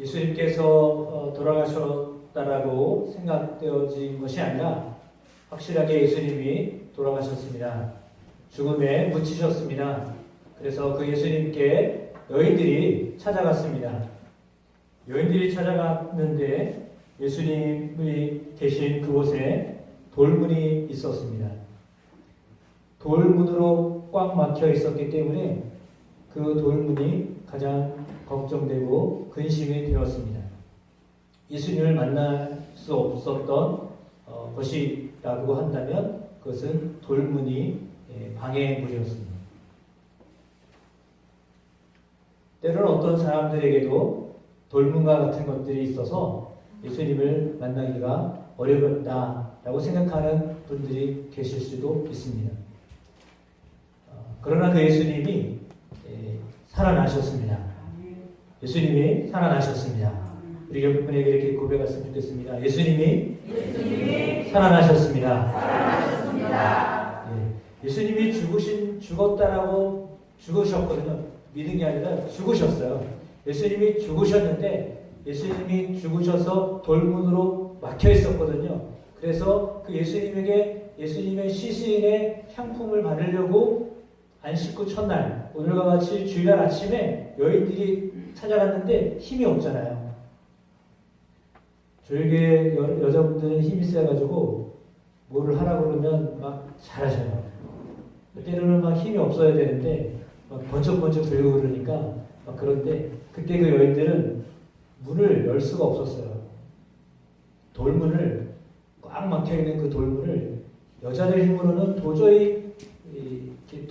예수님께서 어, 돌아가셨다라고 생각되어진 것이 아니라 확실하게 예수님이 돌아가셨습니다. 죽음에 묻히셨습니다. 그래서 그 예수님께 여인들이 찾아갔습니다. 여인들이 찾아갔는데 예수님이 계신 그곳에 돌문이 있었습니다. 돌문으로 꽉 막혀 있었기 때문에 그 돌문이 가장 걱정되고 근심이 되었습니다. 예수님을 만날 수 없었던 어, 것이라고 한다면 그것은 돌문이 예, 방해물이었습니다. 때로는 어떤 사람들에게도 돌문과 같은 것들이 있어서 예수님을 만나기가 어렵다라고 생각하는 분들이 계실 수도 있습니다. 어, 그러나 그 예수님이 예, 살아나셨습니다. 예수님이 살아나셨습니다. 우리 여러분에게 이렇게 고백했으면 좋겠습니다. 예수님이, 살아나셨습니다. 예, 예수님이 죽으신 죽었다라고 죽으셨거든요. 믿은 게 아니라 죽으셨어요. 예수님이 죽으셨는데 예수님이 죽으셔서 돌문으로 막혀 있었거든요. 그래서 그 예수님에게 예수님의 시신의 향품을 바르려고 안식구 첫날 오늘과 같이 주일날 아침에 여인들이 찾아갔는데 힘이 없잖아요. 여, 여자분들은 힘이 세가지고 뭐를 하라고 그러면 막 잘하셔요. 때로는 막 힘이 없어야 되는데 막 번쩍번쩍 들고 그러니까 막 그런데 그때 그 여인들은 문을 열 수가 없었어요. 돌문을 꽉 막혀 있는 그 돌문을 여자들 힘으로는 도저히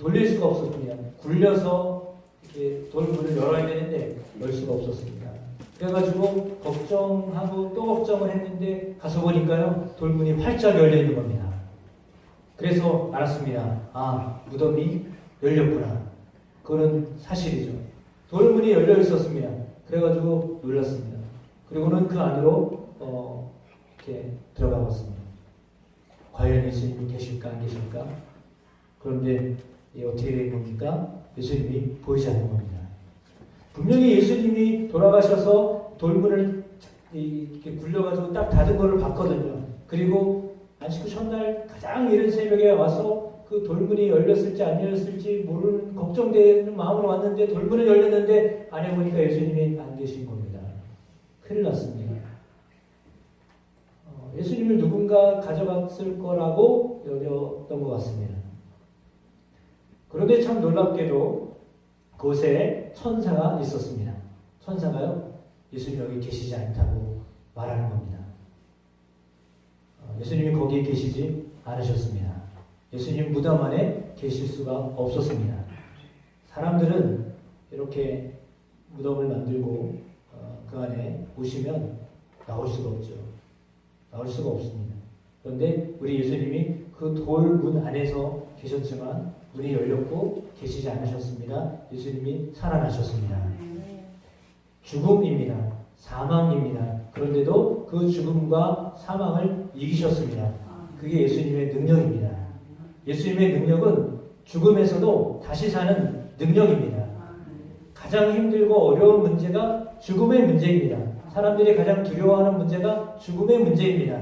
돌릴 수가 없었습니다. 굴려서 이렇게 돌문을 열어야 되는데 열 수가 없었습니다. 그래가지고 걱정하고 또 걱정을 했는데 가서 보니까요 돌문이 활짝 열려 있는 겁니다. 그래서 알았습니다. 아 무덤이 열렸구나. 그거는 사실이죠. 돌문이 열려 있었습니다. 그래가지고 놀랐습니다. 그리고는 그 안으로 어, 이렇게 들어가 봤습니다. 과연 예수님이 계실까 안 계실까? 그런데 이 어떻게 된 겁니까? 예수님이 보이지 않는 겁니다. 분명히 예수님이 돌아가셔서 돌문을 이렇게 굴려가지고 딱 닫은 거를 봤거든요. 그리고 안식구 첫날 가장 이른 새벽에 와서 그 돌문이 열렸을지 안 열렸을지 모르는 걱정되는 마음으로 왔는데 돌문을 열렸는데 안에 보니까 예수님이 안 계신 겁니다. 큰일 났습니다. 어, 예수님을 누군가 가져갔을 거라고 여겼던 것 같습니다. 그런데 참 놀랍게도 그곳에 천사가 있었습니다. 천사가요, 예수님 여기 계시지 않다고 말하는 겁니다. 어, 예수님이 거기에 계시지 않으셨습니다. 예수님 무덤 안에 계실 수가 없었습니다. 사람들은 이렇게 무덤을 만들고 어, 그 안에 오시면 나올 수가 없죠. 나올 수가 없습니다. 그런데 우리 예수님이 그 돌 문 안에서 계셨지만 문이 열렸고 계시지 않으셨습니다. 예수님이 살아나셨습니다. 죽음입니다. 사망입니다. 그런데도 그 죽음과 사망을 이기셨습니다. 그게 예수님의 능력입니다. 예수님의 능력은 죽음에서도 다시 사는 능력입니다. 가장 힘들고 어려운 문제가 죽음의 문제입니다. 사람들이 가장 두려워하는 문제가 죽음의 문제입니다.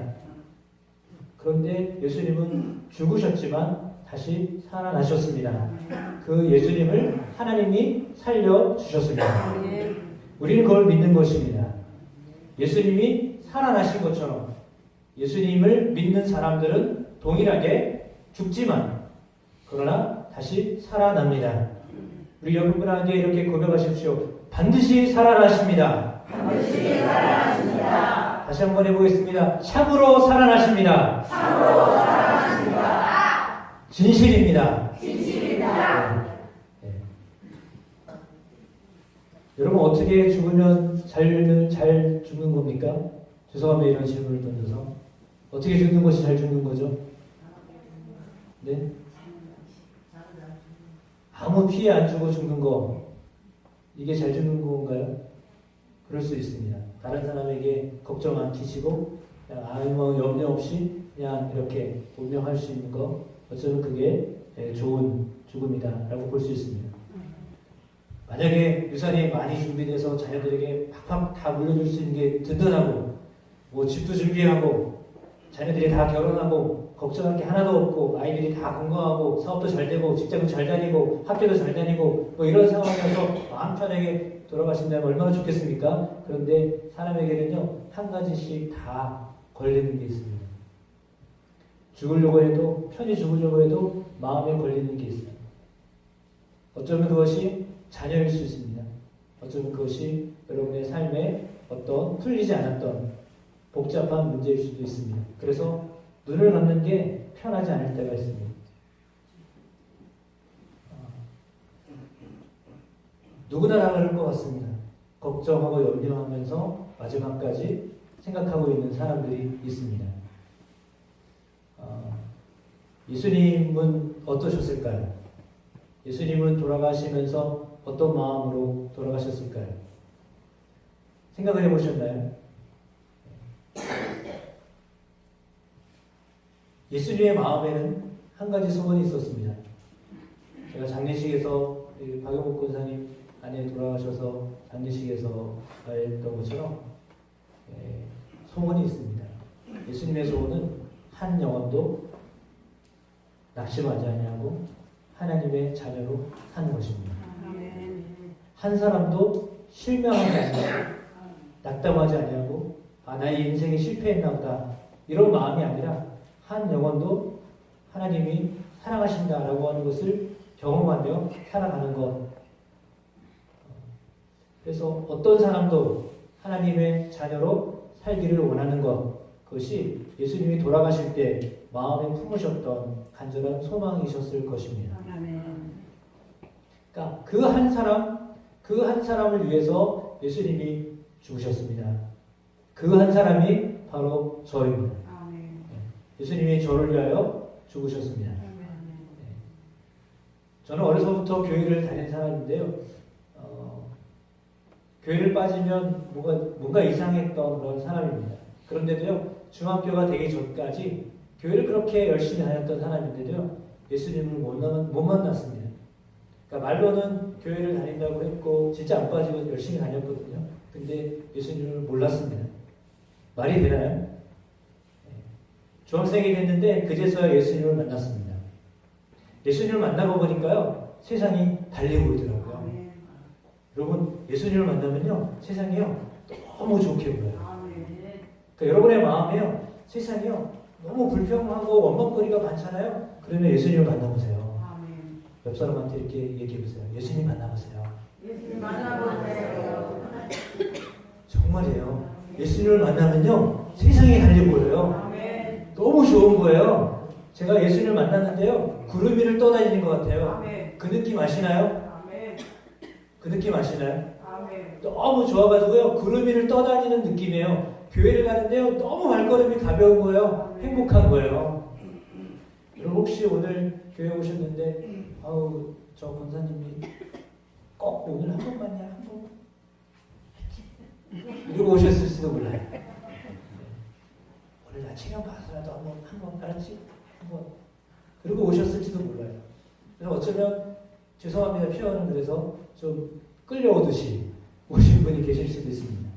그런데 예수님은 죽으셨지만 다시 살아나셨습니다. 그 예수님을 하나님이 살려주셨습니다. 우리는 그걸 믿는 것입니다. 예수님이 살아나신 것처럼 예수님을 믿는 사람들은 동일하게 죽지만 그러나 다시 살아납니다. 우리 여러분에게 이렇게 고백하십시오. 반드시 살아나십니다. 반드시 살아나십니다. 다시 한번 해보겠습니다. 참으로 살아나십니다. 참으로 살아나십니다. 진실입니다. 진실입니다. 네. 여러분 어떻게 죽으면 잘, 잘 죽는 겁니까? 죄송합니다 이런 질문을 던져서 어떻게 죽는 것이 잘 죽는 거죠? 네? 아무 피해 안 주고 죽는 거 이게 잘 죽는 건가요? 그럴 수 있습니다. 다른 사람에게 걱정 안 끼치고 아무 염려 없이 그냥 이렇게 운명할 수 있는 거 어쩌면 그게 예, 좋은 죽음이다라고 볼 수 있습니다. 만약에 유산이 많이 준비돼서 자녀들에게 팍팍 다 물려줄 수 있는 게 든든하고 뭐 집도 준비하고 자녀들이 다 결혼하고 걱정할 게 하나도 없고 아이들이 다 건강하고 사업도 잘 되고 직장도 잘 다니고 학교도 잘 다니고 뭐 이런 상황에서 마음 편하게 돌아가신다면 얼마나 좋겠습니까? 그런데 사람에게는요 한 가지씩 다 걸리는 게 있습니다. 죽으려고 해도 편히 죽으려고 해도 마음에 걸리는 게 있어요. 어쩌면 그것이 자녀일 수 있습니다. 어쩌면 그것이 여러분의 삶에 어떤 풀리지 않았던 복잡한 문제일 수도 있습니다. 그래서 눈을 감는 게 편하지 않을 때가 있습니다. 어, 누구나 다 그럴 것 같습니다. 걱정하고 염려하면서 마지막까지 생각하고 있는 사람들이 있습니다. 어, 예수님은 어떠셨을까요? 예수님은 돌아가시면서 어떤 마음으로 돌아가셨을까요? 생각을 해보셨나요? 예수님의 마음에는 한 가지 소원이 있었습니다. 제가 장례식에서 이 박영국 권사님 아내 돌아가셔서 장례식에서 말했던 것처럼 예, 소원이 있습니다. 예수님의 소원은 한 영혼도 낙심하지 아니하고 하나님의 자녀로 사는 것입니다. 한 사람도 실명하지 아니하고 낙담하지 아니하고 아 나의 인생이 실패했나 보다 이런 마음이 아니라 한 영혼도 하나님이 사랑하신다라고 하는 것을 경험하며 살아가는 것. 그래서 어떤 사람도 하나님의 자녀로 살기를 원하는 것. 그것이 예수님이 돌아가실 때 마음에 품으셨던 간절한 소망이셨을 것입니다. 그러니까 그 한 사람, 그 한 사람을 위해서 예수님이 죽으셨습니다. 그 한 사람이 바로 저입니다. 예수님이 저를 위하여 죽으셨습니다. 저는 어려서부터 교회를 다닌 사람인데요. 어, 교회를 빠지면 뭔가, 뭔가 이상했던 그런 사람입니다. 그런데도요, 중학교가 되기 전까지 교회를 그렇게 열심히 다녔던 사람인데도요, 예수님을 못, 만- 못 만났습니다. 그러니까 말로는 교회를 다닌다고 했고, 진짜 안 빠지고 열심히 다녔거든요. 근데 예수님을 몰랐습니다. 말이 되나요? 네. 중학생이 됐는데 그제서야 예수님을 만났습니다. 예수님을 만나고 보니까요 세상이 달리 보이더라고요. 여러분 예수님을 만나면요 세상이요 너무 좋게 보여요. 그러니까 여러분의 마음에요 세상이요 너무 불평하고 원망거리가 많잖아요. 그러면 예수님을 만나보세요. 옆 사람한테 이렇게 얘기해 보세요. 예수님 만나보세요. 정말이에요. 예수님을 만나면요 세상이 달리 보여요. 너무 좋은 거예요. 제가 예수님을 만났는데요 구름 위를 떠다니는 것 같아요. 그 느낌 아시나요? 그 느낌 아시나요? 너무 좋아가지고요. 구름 위를 떠다니는 느낌이에요. 교회를 가는데요. 너무 발걸음이 가벼운 거예요. 행복한 거예요. 여러분 혹시 오늘 교회 오셨는데 아우 저 권사님이 꼭 오늘 한 번만요. 한 번. 이러고 오셨을지도 몰라요. 오늘 나 체험 봐서라도 한번 한번 알았지? 한번 그리고 오셨을지도 몰라요. 그래서 어쩌면 죄송합니다 표현은 그래서 좀 끌려오듯이 오신 분이 계실 수도 있습니다.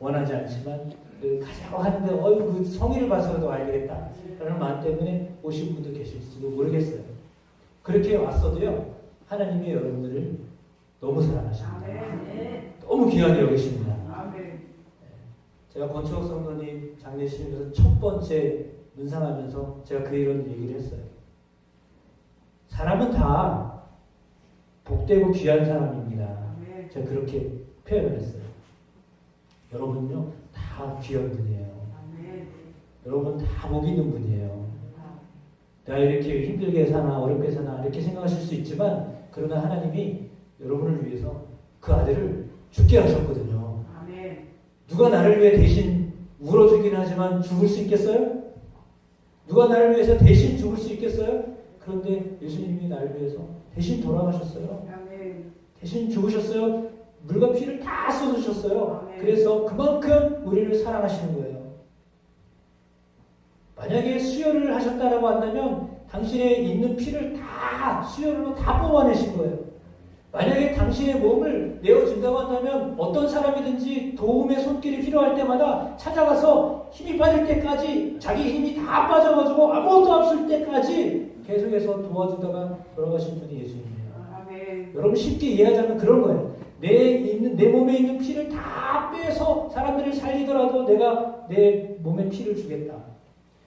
원하지 않지만 그 가자고 하는데 어이구 그 성의를 봐서라도 와야 되겠다 라는 마음 때문에 오신 분도 계실지도 모르겠어요. 그렇게 왔어도요 하나님이 여러분들을 너무 사랑하십니다. 너무 귀하게 여기십니다. 제가 권초옥 성도님 장례식에서 첫 번째 문상하면서 제가 그 이런 얘기를 했어요. 사람은 다 복되고 귀한 사람입니다. 제가 그렇게 표현을 했어요. 여러분요 다 귀한 분이에요. 여러분 다 복 있는 분이에요. 내가 이렇게 힘들게 사나 어렵게 사나 이렇게 생각하실 수 있지만 그러나 하나님이 여러분을 위해서 그 아들을 죽게 하셨거든요. 누가 나를 위해 대신 울어주긴 하지만 죽을 수 있겠어요? 누가 나를 위해서 대신 죽을 수 있겠어요? 그런데 예수님이 나를 위해서 대신 돌아가셨어요. 대신 죽으셨어요. 물과 피를 다 쏟으셨어요. 아멘. 그래서 그만큼 우리를 사랑하시는 거예요. 만약에 수혈을 하셨다라고 한다면 당신의 있는 피를 다 수혈로 다 뽑아내신 거예요. 만약에 당신의 몸을 내어준다고 한다면 어떤 사람이든지 도움의 손길이 필요할 때마다 찾아가서 힘이 빠질 때까지 자기 힘이 다 빠져가지고 아무것도 없을 때까지 계속해서 도와주다가 돌아가신 분이 예수님이에요. 아멘. 여러분 쉽게 이해하자면 그런 거예요. 내 있는 내 몸에 있는 피를 다 빼서 사람들을 살리더라도 내가 내 몸에 피를 주겠다.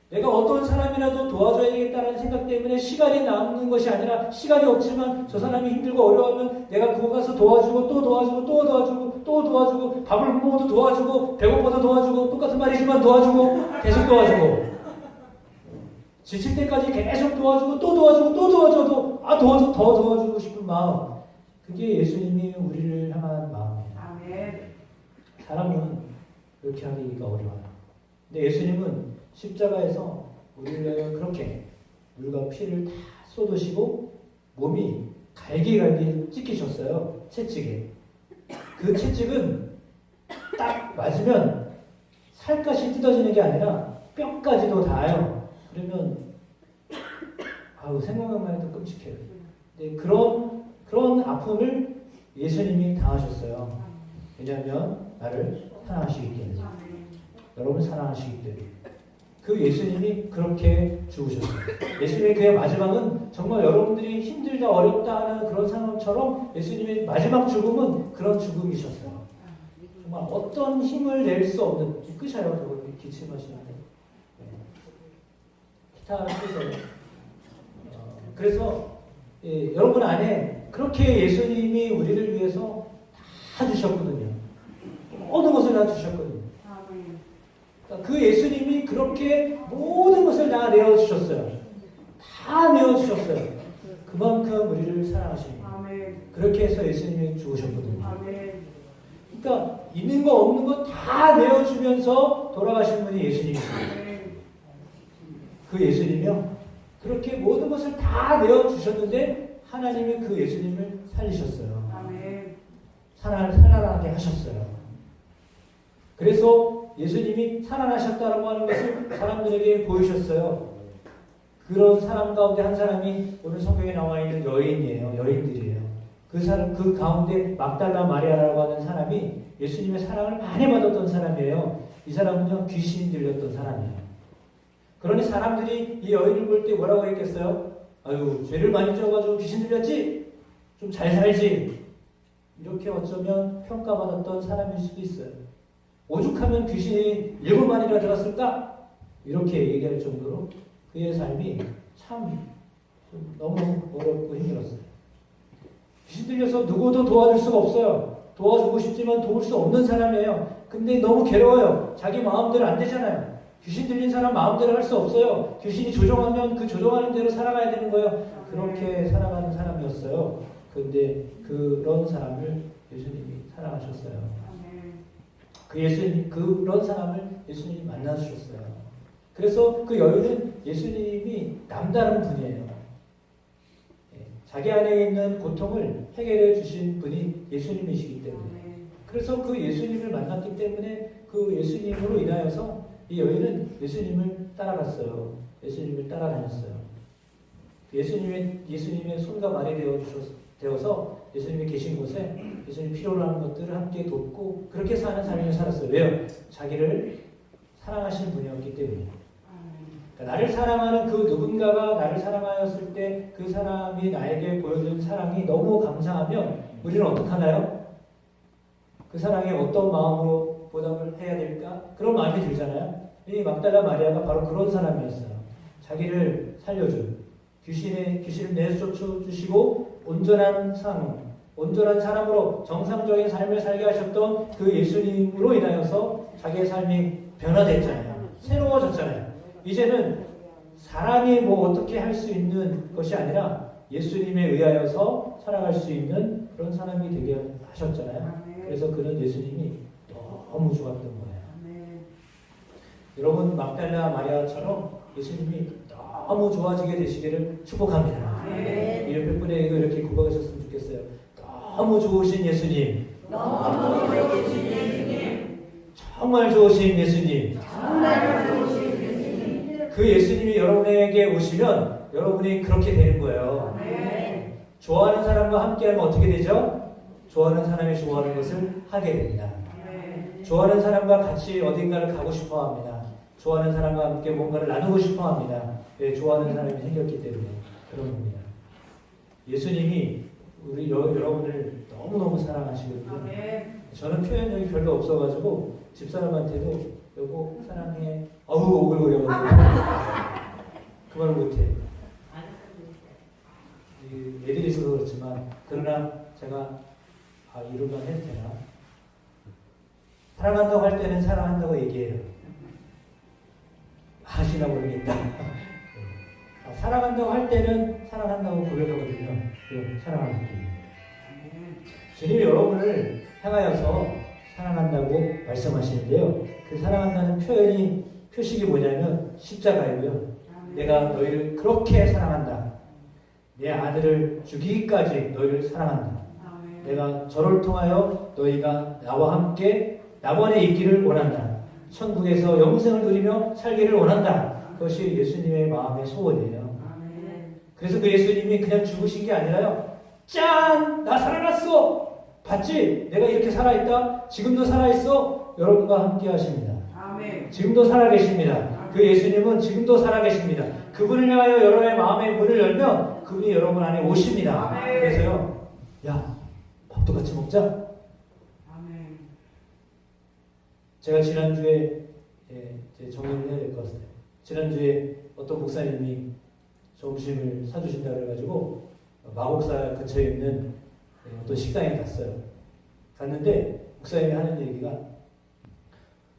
내가 어떤 사람이라도 도와줘야 되겠다는 생각 때문에 시간이 남는 것이 아니라 시간이 없지만 저 사람이 힘들고 어려우면 내가 그거 가서 도와주고 또 도와주고 또 도와주고 또 도와주고 밥을 못 먹어도 도와주고 배고파도 도와주고 똑같은 말이지만 도와주고 계속 도와주고 지칠 때까지 계속 도와주고 또 도와주고 또 도와줘도 아 도와줘 더 도와주고 싶은 마음 그게 예수님이 우리를 향한 마음이에요. 아멘. 사람은 그렇게 하기가 어려워요. 근데 예수님은 십자가에서 우리를 그렇게 물과 피를 다 쏟으시고 몸이 갈기갈기 찢기셨어요. 채찍에. 그 채찍은 딱 맞으면 살갗이 뜯어지는 게 아니라 뼈까지도 닿아요. 그러면 아우 생각만 해도 끔찍해요. 근데 그런 그런 아픔을 예수님이 당하셨어요. 왜냐하면 나를 사랑하시기 때문에. 아멘. 여러분 사랑하시기 때문에. 그 예수님이 그렇게 죽으셨어요. 예수님의 그의 마지막은 정말 여러분들이 힘들다 어렵다 하는 그런 상황처럼 예수님의 마지막 죽음은 그런 죽음이셨어요. 정말 어떤 힘을 낼 수 없는 끝이에요. 저거 기침하시는데. 네. 기타 끄세요. 어, 그래서 예, 여러분 안에 그렇게 예수님이 우리를 위해서 다 주셨거든요. 모든 것을 다 주셨거든요. 아멘. 그러니까 그 예수님이 그렇게 모든 것을 다 내어주셨어요. 다 내어주셨어요. 그만큼 우리를 사랑하십니다. 아멘. 그렇게 해서 예수님이 죽으셨거든요. 아멘. 그러니까 있는 거 없는 거 다 내어주면서 돌아가신 분이 예수님이세요. 아멘. 그 예수님이요. 그렇게 모든 것을 다 내어주셨는데 하나님이 그 예수님을 살리셨어요. 살아, 살아나게 하셨어요. 그래서 예수님이 살아나셨다라고 하는 것을 사람들에게 보이셨어요. 그런 사람 가운데 한 사람이 오늘 성경에 나와 있는 여인이에요. 여인들이에요. 그 사람 그 가운데 막달라 마리아라고 하는 사람이 예수님의 사랑을 많이 받았던 사람이에요. 이 사람은요 귀신이 들렸던 사람이에요. 그러니 사람들이 이 여인을 볼 때 뭐라고 했겠어요? 아유 죄를 많이 지어가지고 귀신 들렸지? 좀 잘 살지? 이렇게 어쩌면 평가받았던 사람일 수도 있어요. 오죽하면 귀신이 일곱 마리나 들었을까? 이렇게 얘기할 정도로 그의 삶이 참좀 너무 어렵고 힘들었어요. 귀신 들려서 누구도 도와줄 수가 없어요. 도와주고 싶지만 도울 수 없는 사람이에요. 근데 너무 괴로워요. 자기 마음대로 안 되잖아요. 귀신 들린 사람 마음대로 할 수 없어요. 귀신이 조종하면 그 조종하는 대로 살아가야 되는 거예요. 그렇게 살아가는 사람이었어요. 근데 그런 사람을 예수님이 사랑하셨어요. 그 예수님 그런 사람을 예수님이 만나 주셨어요. 그래서 그 여인은 예수님이 남다른 분이에요. 예, 자기 안에 있는 고통을 해결해 주신 분이 예수님이시기 때문에. 아멘. 그래서 그 예수님을 만났기 때문에 그 예수님으로 인하여서 이 여인은 예수님을 따라갔어요. 예수님을 따라다녔어요. 예수님의 예수님의 손과 말이 되어 주셔 되어서 예수님이 계신 곳에 예수님 필요로 하는 것들을 함께 돕고 그렇게 사는 삶을 살았어요. 왜요? 자기를 사랑하시는 분이었기 때문에. 그러니까 나를 사랑하는 그 누군가가 나를 사랑하였을 때 그 사람이 나에게 보여준 사랑이 너무 감사하면 우리는 어떻게 하나요? 그 사랑에 어떤 마음으로 보답을 해야 될까? 그런 마음이 들잖아요. 이 막달라 마리아가 바로 그런 사람이었어요. 자기를 살려준 귀신의 귀신을 내쫓아 주시고 온전한 상, 온전한 사람으로 정상적인 삶을 살게 하셨던 그 예수님으로 인하여서 자기의 삶이 변화됐잖아요. 새로워졌잖아요. 이제는 사람이 뭐 어떻게 할 수 있는 것이 아니라 예수님에 의하여서 살아갈 수 있는 그런 사람이 되게 하셨잖아요. 그래서 그는 예수님이 너무 좋았던 거예요. 여러분 막달라 마리아처럼 예수님이 너무 좋아지게 되시기를 축복합니다. 아멘. 이 옆에 분에게 이렇게 고백하셨으면 좋겠어요. 너무 좋으신 예수님, 너무 좋으신 예수님. 정말 좋으신 예수님. 정말 좋으신 예수님. 그 예수님이 여러분에게 오시면 여러분이 그렇게 되는 거예요. 아멘. 좋아하는 사람과 함께하면 어떻게 되죠? 좋아하는 사람이 좋아하는 것을 하게 됩니다. 아멘. 좋아하는 사람과 같이 어딘가를 가고 싶어 합니다. 좋아하는 사람과 함께 뭔가를 나누고 싶어 합니다. 왜 좋아하는 사람이 생겼기 때문에 그런 겁니다. 예수님이 우리 여, 여러분을 너무너무 사랑하시거든요. 아멘. 저는 표현력이 별로 없어가지고 집사람한테도 여보 사랑해. 어우 오글거려가지고. 그말 못해. 이 애들이 있어서 그렇지만 그러나 제가 아 이러면 해도 되나? 사랑한다고 할 때는 사랑한다고 얘기해요. 하시나 모르겠다. 아, 사랑한다고 할 때는 사랑한다고 고백하거든요 그 사랑하는. 주님이 여러분을 향하여서 사랑한다고 말씀하시는데요. 그 사랑한다는 표현이 표식이 뭐냐면 십자가이고요. 내가 너희를 그렇게 사랑한다. 내 아들을 죽이기까지 너희를 사랑한다. 내가 저를 통하여 너희가 나와 함께 남원에 있기를 원한다. 천국에서 영생을 누리며 살기를 원한다. 그것이 예수님의 마음의 소원이에요. 그래서 그 예수님이 그냥 죽으신 게 아니라요. 짠! 나 살아났어! 봤지? 내가 이렇게 살아있다? 지금도 살아있어? 여러분과 함께 하십니다. 아멘. 지금도 살아계십니다. 그 예수님은 지금도 살아계십니다. 그분을 향하여 여러분의 마음의 문을 열면 그분이 여러분 안에 오십니다. 아멘. 그래서요, 야, 밥도 같이 먹자. 아멘. 제가 지난주에 예, 정리를 해야 될 것 같아요. 지난주에 어떤 목사님이 점심을 사주신다 그래가지고 마곡사 근처에 있는 예, 어떤 식당에 갔어요. 갔는데 목사님이 하는 얘기가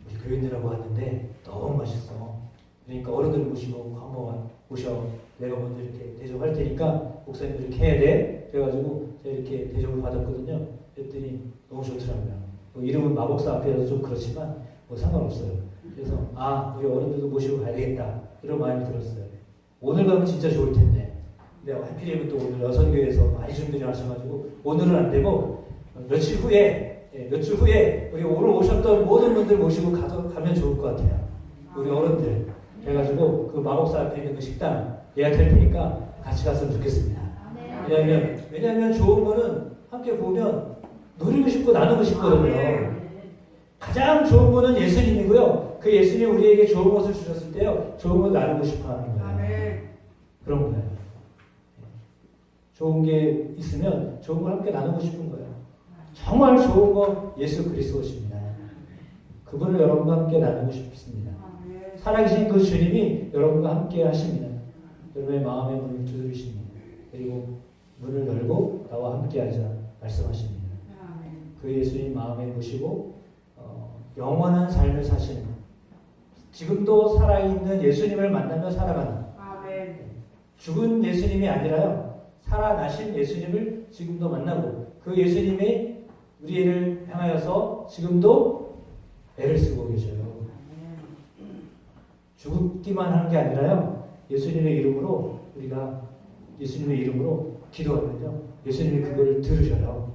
우리 교인들하고 왔는데 너무 맛있어. 그러니까 어른들 모시고 한번 오셔. 내가 먼저 이렇게 대접할 테니까 목사님도 이렇게 해야 돼. 그래가지고 제가 이렇게 대접을 받았거든요. 그랬더니 너무 좋더라고요. 뭐 이름은 마곡사 앞이라서 좀 그렇지만 뭐 상관없어요. 그래서 아 우리 어른들도 모시고 가야 되겠다 이런 마음이 들었어요. 오늘 가면 진짜 좋을 텐데. 근데 하필이면 또 오늘 여선교회에서 많이 준비를 하셔가지고 오늘은 안 되고 며칠 후에 예, 며칠 후에 우리 오늘 오셨던 모든 분들 모시고 가도, 가면 좋을 것 같아요. 우리 어른들 그래가지고 그 마곡사 앞에 있는 그 식당 예약할 테니까 같이 갔으면 좋겠습니다. 왜냐하면 왜냐하면 좋은 거는 함께 보면 누리고 싶고 나누고 싶거든요. 가장 좋은 분은 예수님이고요. 그 예수님 우리에게 좋은 것을 주셨을 때요. 좋은 걸 나누고 싶어 하는 거예요. 그런 거예요. 좋은 게 있으면 좋은 걸 함께 나누고 싶은 거예요. 정말 좋은 거 예수 그리스도십니다. 그분을 여러분과 함께 나누고 싶습니다. 아멘. 살아계신 그 주님이 여러분과 함께 하십니다. 여러분의 마음의 문을 두드리십니다. 그리고 문을 열고 나와 함께 하자 말씀하십니다. 아멘. 그 예수님 마음에 모시고 어, 영원한 삶을 사시는 지금도 살아있는 예수님을 만나며 살아가는. 죽은 예수님이 아니라요 살아나신 예수님을 지금도 만나고 그 예수님이 우리를 향하여서 지금도 애를 쓰고 계셔요. 죽기만 하는 게 아니라요 예수님의 이름으로 우리가 예수님의 이름으로 기도하면요 예수님이 그거를 들으셔요.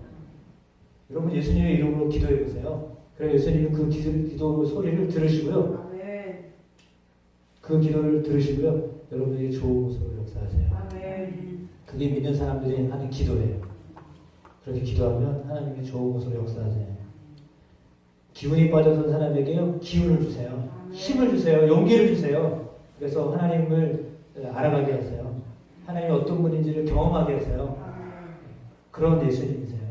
여러분 예수님의 이름으로 기도해 보세요. 그럼 예수님이 그 기도, 기도 소리를 들으시고요. 아멘. 그 기도를 들으시고요. 여러분에게 좋은 모습을 역사하세요. 아멘. 그게 믿는 사람들이 하는 기도예요. 그렇게 기도하면 하나님이 좋은 모습을 역사하세요. 기운이 빠졌던 사람에게요 기운을 주세요. 힘을 주세요. 용기를 주세요. 그래서 하나님을 알아가게 하세요. 하나님이 어떤 분인지를 경험하게 하세요. 아멘. 그런 예수님이세요.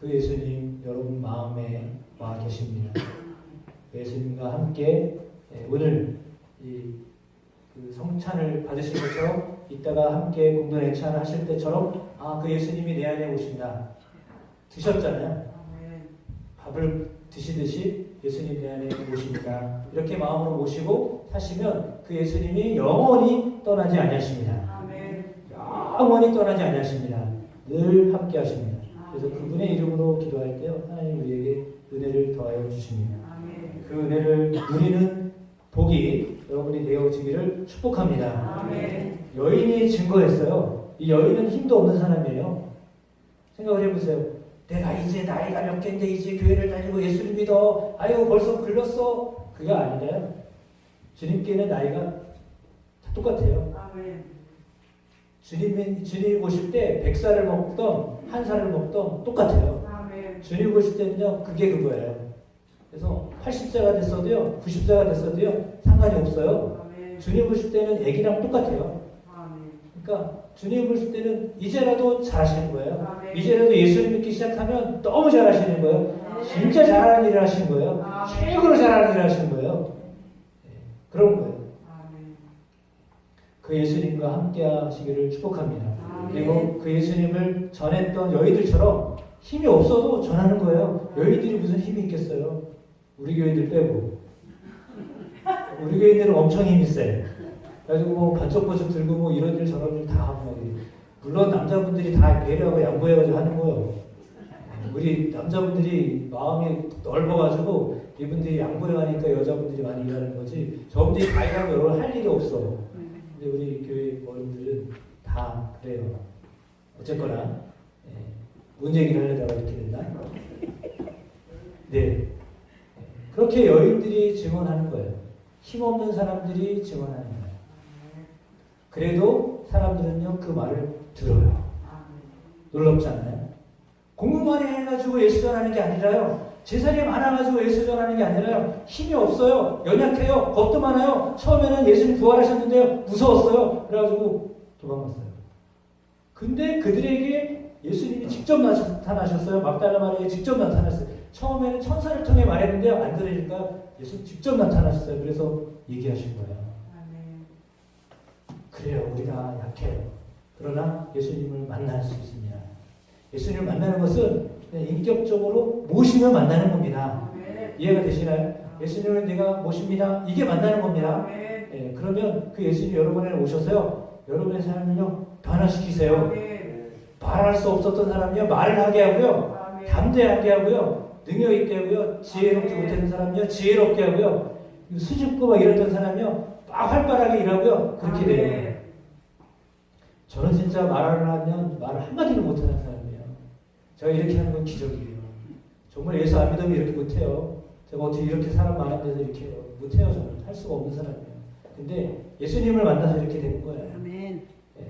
그 예수님 여러분 마음에 와 계십니다. 예수님과 함께 예, 오늘 이, 그 성찬을 것처럼 이따가 함께 공동 애찬을 하실 때처럼 아 그 예수님이 내 안에 오신다 드셨잖아요. 밥을 드시듯이 예수님 내 안에 오십니다. 이렇게 마음으로 모시고 사시면 그 예수님이 영원히 떠나지 아니하십니다. 영원히 떠나지 아니하십니다. 늘 함께 하십니다. 그래서 그분의 이름으로 기도할 때요 하나님 우리에게 은혜를 더하여 주십니다. 그 은혜를 누리는 복이 여러분이 되어지기를 축복합니다. 아멘. 여인이 증거했어요. 이 여인은 힘도 없는 사람이에요. 생각을 해보세요. 내가 이제 나이가 몇 개인데 이제 교회를 다니고 예수를 믿어. 아유 벌써 글렀어. 그게 아니라요. 주님께는 나이가 다 똑같아요. 아멘. 주님이 주님 보실 때 100살을 먹던 한 살을 먹던 똑같아요. 아멘. 주님 보실 때는요 그게 그거예요. 그래서 80세가 됐어도요 90세가 됐어도요 상관이 없어요. 주님 보실 때는 애기랑 똑같아요. 그러니까 주님 보실 때는 이제라도 잘하시는 거예요. 이제라도 예수를 믿기 시작하면 너무 잘하시는 거예요. 진짜 잘하는 일을 하시는 거예요. 최고로 잘하는 일을 하시는 거예요. 네, 그런 거예요. 그 예수님과 함께 하시기를 축복합니다. 그리고 그 예수님을 전했던 여인들처럼 힘이 없어도 전하는 거예요. 여인들이 무슨 힘이 있겠어요? 우리 교인들 빼고. 우리 교인들은 엄청 힘이 세. 그래가지고 뭐 반쪽반쪽 들고 뭐 이런 일 저런 일 다 하고 막. 물론 남자분들이 다 배려하고 양보해가지고 하는 거예요. 우리 남자분들이 마음이 넓어가지고 이분들이 양보해가니까 여자분들이 많이 일하는 거지. 저분들이 다 일하고 여러 할 일이 없어. 근데 우리 교회 어른들은 다 그래요. 어쨌거나 예, 뭔 얘기를 하려다가 이렇게 됐나? 네. 그렇게 여인들이 증언하는 거예요. 힘없는 사람들이 증언하는 거예요. 그래도 사람들은요 그 말을 들어요. 놀랍지 않나요? 공부 많이 해가지고 예수 전하는 게 아니라요. 재산이 많아가지고 예수 전하는 게 아니라요. 힘이 없어요. 연약해요. 겁도 많아요. 처음에는 예수님 부활하셨는데요. 무서웠어요. 그래가지고 도망갔어요. 근데 그들에게 예수님이 직접 나타나셨어요. 막달라 마리아에 직접 나타났어요. 처음에는 천사를 통해 말했는데요. 안 들으니까 예수님 직접 나타나셨어요. 그래서 얘기하신 거예요. 아멘. 그래요. 우리가 약해요. 그러나 예수님을 만날 수 있습니다. 예수님을 만나는 것은 인격적으로 모시면 만나는 겁니다. 아멘. 이해가 되시나요? 예수님을 내가 모십니다. 이게 만나는 겁니다. 아멘. 예, 그러면 그 예수님 여러분에 오셔서요. 여러분의 삶을요. 변화시키세요. 말할 수 없었던 사람이요. 말을 하게 하고요. 아멘. 담대하게 하고요. 능력 있게 하고요. 지혜롭지 못하는 사람이요. 지혜롭게 하고요. 수줍고 막 이랬던 사람이요. 막 활발하게 일하고요. 그렇게 돼요. 아멘. 저는 진짜 말을 하면 말을 한마디도 못하는 사람이에요. 제가 이렇게 하는 건 기적이에요. 정말 예수 안 믿으면 이렇게 못해요. 제가 어떻게 이렇게 사람 많은 데서 이렇게 해요. 못해요, 저는. 할 수가 없는 사람이에요. 근데 예수님을 만나서 이렇게 되는 거예요. 아멘. 예.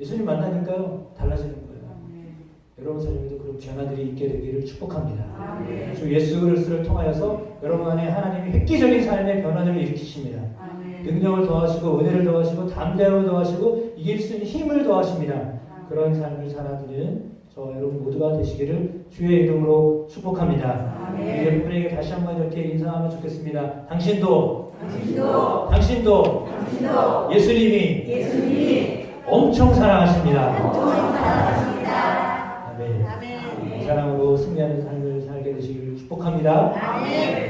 예수님 만나니까요, 달라지는 거예요. 여러분 삶에도 그런 변화들이 있게 되기를 축복합니다. 아멘. 주 예수 그리스도를 통하여서 여러분 안에 하나님이 획기적인 삶의 변화들을 일으키십니다. 아멘. 능력을 더하시고 은혜를 더하시고 담대함을 더하시고 이길 수 있는 힘을 더하십니다. 그런 삶을 살아드리는 저 여러분 모두가 되시기를 주의 이름으로 축복합니다. 여러분에게 다시 한 번 이렇게 인사하면 좋겠습니다. 당신도 당신도 당신도 당신도 예수님이 예수님이 엄청 사랑하십니다. 엄청 사랑하십니다. 승리하는 삶을 살게 되시기를 축복합니다. 아멘.